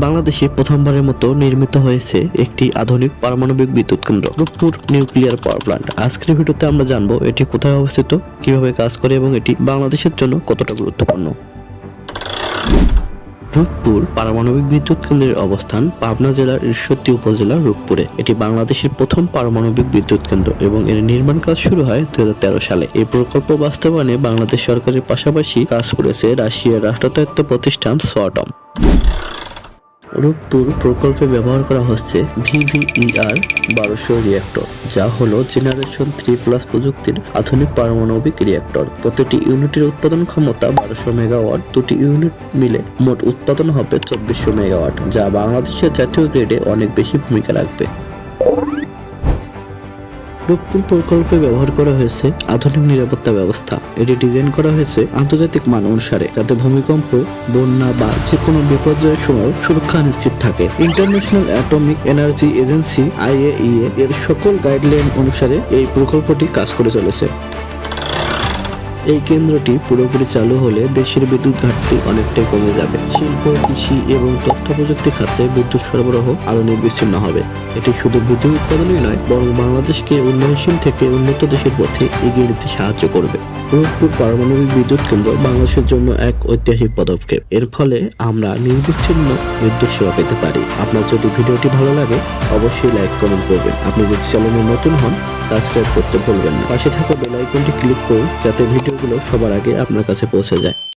বাংলাদেশে প্রথমবারের মতো নির্মিত হয়েছে একটি আধুনিক পারমাণবিক বিদ্যুৎ কেন্দ্র, রূপপুর নিউক্লিয়ার পাওয়ার প্ল্যান্ট আজকের ভিডিওতে আমরা জানব এটি কোথায় অবস্থিত, কীভাবে কাজ করে এবং এটি বাংলাদেশের জন্য কতটা গুরুত্বপূর্ণ। রূপপুর পারমাণবিক বিদ্যুৎ কেন্দ্রের অবস্থান পাবনা জেলার ঈশ্বরদী উপজেলার রূপপুরে। এটি বাংলাদেশের প্রথম পারমাণবিক বিদ্যুৎ কেন্দ্র এবং এর নির্মাণ কাজ শুরু হয় দু হাজার তেরো সালে। এই প্রকল্প বাস্তবায়নে বাংলাদেশ সরকারের পাশাপাশি কাজ করেছে রাশিয়ার রাষ্ট্রায়ত্ত প্রতিষ্ঠান সোয়াটম। রূপপুর প্রকল্পে ব্যবহার করা হচ্ছে ভিভিইআর বারোশো রিয়েক্টর যা হলো জেনারেশন থ্রি প্লাস প্রযুক্তির আধুনিক পারমাণবিক রিয়েক্টর প্রতিটি ইউনিটের উৎপাদন ক্ষমতা বারোশো মেগাওয়াট দুটি ইউনিট মিলে মোট উৎপাদন হবে চব্বিশশো মেগাওয়াট যা বাংলাদেশের জাতীয় গ্রেডে অনেক বেশি ভূমিকা রাখবে। রূপপুর প্রকল্পে ব্যবহার করা হয়েছে আধুনিক নিরাপত্তা ব্যবস্থা। এটি ডিজাইন করা হয়েছে আন্তর্জাতিক মান অনুসারে, যাতে ভূমিকম্প, বন্যা বা যে কোনো বিপর্যয়ের সময় সুরক্ষা নিশ্চিত থাকে। International atomic energy agency, IAEA, এর সকল গাইডলাইন অনুসারে এই প্রকল্পটি কাজ করে চলেছে। এই কেন্দ্রটি পুরোপুরি চালু হলে দেশের বিদ্যুৎ ঘাটতি অনেকটাই কমে যাবে। শিল্প, কৃষি এবং তথ্য প্রযুক্তি খাতে বিদ্যুৎ সরবরাহ আরও নির্বিচ্ছিন্ন হবে। এটি শুধু বিদ্যুৎ উৎপাদনই নয়, বরং বাংলাদেশকে উন্নয়নশীল থেকে উন্নত দেশের পথে এগিয়ে নিতে সাহায্য করবে। রূপপুর পারমাণবিক বিদ্যুৎ কেন্দ্র বাংলাদেশের জন্য এক ঐতিহাসিক পদক্ষেপ। এর ফলে আমরা নির্বিচ্ছিন্ন বিদ্যুৎ সেবা পেতে পারি। আপনার যদি ভিডিওটি ভালো লাগে, অবশ্যই লাইক কমেন্ট করবেন। আপনি যদি চ্যানেলে নতুন হন সাবস্ক্রাইব করতে ভুলবেন না। পাশে থাকা বেল আইকনটি ক্লিক করুন, যাতে ভিডিওগুলো সবার আগে আপনার কাছে পৌঁছে যায়।